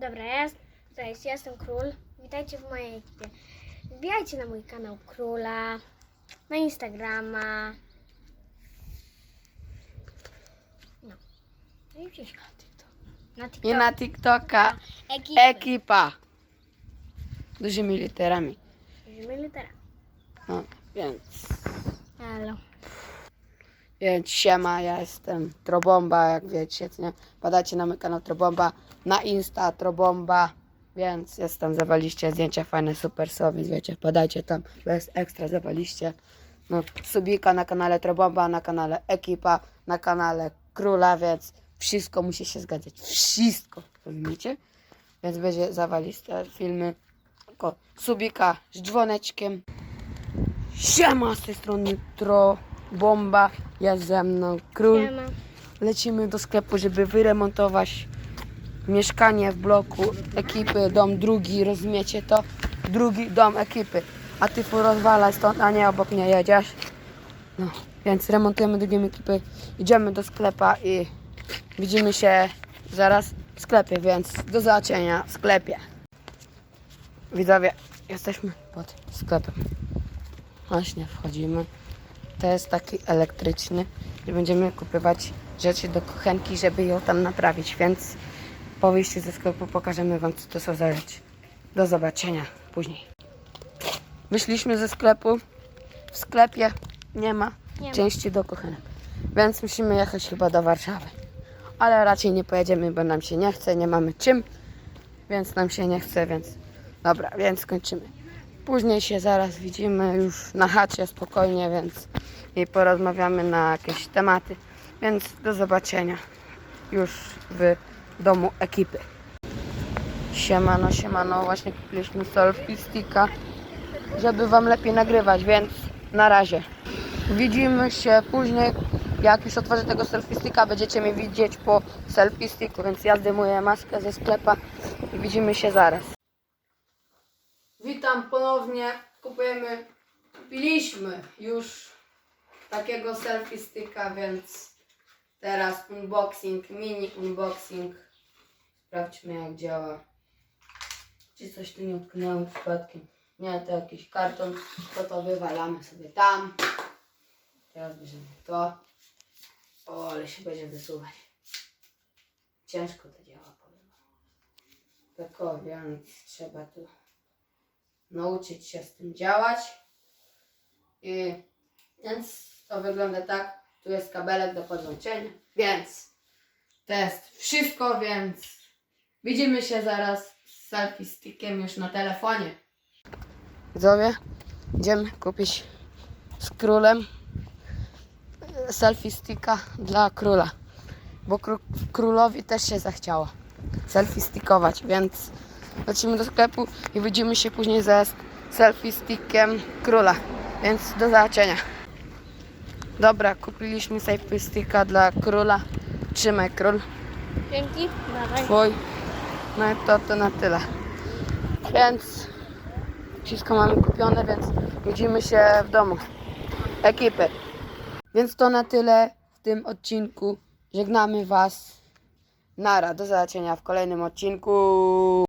Dobra, ja, cześć, ja jestem Król. Witajcie w mojej ekipie. Wbijajcie na mój kanał Króla, na Instagrama. No. No i gdzieś na TikTok. Na I TikTok. na TikToka Ekipy. ekipa. Dużymi literami. Bierzemy litera. No, więc, Halo. Więc siema, ja jestem Trobomba, jak wiecie, nie? Padacie na mój kanał Trobomba, na Insta Trobomba, więc jestem, zawaliście zdjęcia fajne, super są, więc wiecie, podajcie tam, bo jest ekstra, zawaliście. No, subika na kanale Trobomba, na kanale Ekipa, na kanale Króla, więc wszystko musi się zgadzać, wszystko, rozumiecie? Więc będzie zawaliste filmy, tylko subika z dzwoneczkiem. Siema z tej strony Tro Bomba, jest ze mną Król. Siema. Lecimy do sklepu, żeby wyremontować mieszkanie w bloku ekipy, dom drugi, rozumiecie to? Drugi dom ekipy. A ty fu rozwalaj stąd, a nie obok mnie jedziesz. No, więc remontujemy drugą ekipy, idziemy do sklepa i widzimy się zaraz w sklepie, więc do zobaczenia w sklepie. Widzowie, jesteśmy pod sklepem. Właśnie wchodzimy. To jest taki elektryczny i będziemy kupować rzeczy do kuchenki, żeby ją tam naprawić, więc po wyjściu ze sklepu pokażemy Wam, co to są za rzeczy. Do zobaczenia później. Wyszliśmy ze sklepu. W sklepie nie ma Nie ma. części do kuchenek, więc musimy jechać chyba do Warszawy. Ale raczej nie pojedziemy, bo nam się nie chce, nie mamy czym, więc nam się nie chce, więc dobra, więc kończymy. Później się zaraz widzimy już na chacie spokojnie, więc i porozmawiamy na jakieś tematy. Więc do zobaczenia już w domu ekipy. Siemano, siemano, właśnie kupiliśmy selfie sticka, żeby wam lepiej nagrywać, więc na razie. Widzimy się później, jak już otworzę tego selfie sticka, będziecie mnie widzieć po selfie sticku, więc ja zdejmuję maskę ze sklepa i widzimy się zaraz. Witam ponownie. Kupujemy, kupiliśmy już takiego selfie sticka, więc teraz unboxing, mini unboxing. Sprawdźmy jak działa. Czy coś tu nie utknęło przypadkiem? Nie, to jakiś karton, to to wywalamy sobie tam. Teraz bierzemy to. O, ale się będzie wysuwać. Ciężko to działa, powiem. Tak o, więc trzeba tu nauczyć się z tym działać. I więc to wygląda tak. Tu jest kabelek do podłączenia. Więc to jest wszystko, więc widzimy się zaraz z selfie stickiem już na telefonie. Widzowie, idziemy kupić z królem selfie sticka dla króla. Bo kró- królowi też się zachciało selfie stickować, więc lecimy do sklepu i widzimy się później ze selfie stickiem króla. Więc do zobaczenia. Dobra, kupiliśmy selfie sticka dla króla. Trzymaj król. Dzięki. Dawaj. Twój. No i to, to na tyle. Więc wszystko mamy kupione, więc widzimy się w domu. Ekipy. Więc to na tyle w tym odcinku. Żegnamy Was. Nara, do zobaczenia w kolejnym odcinku.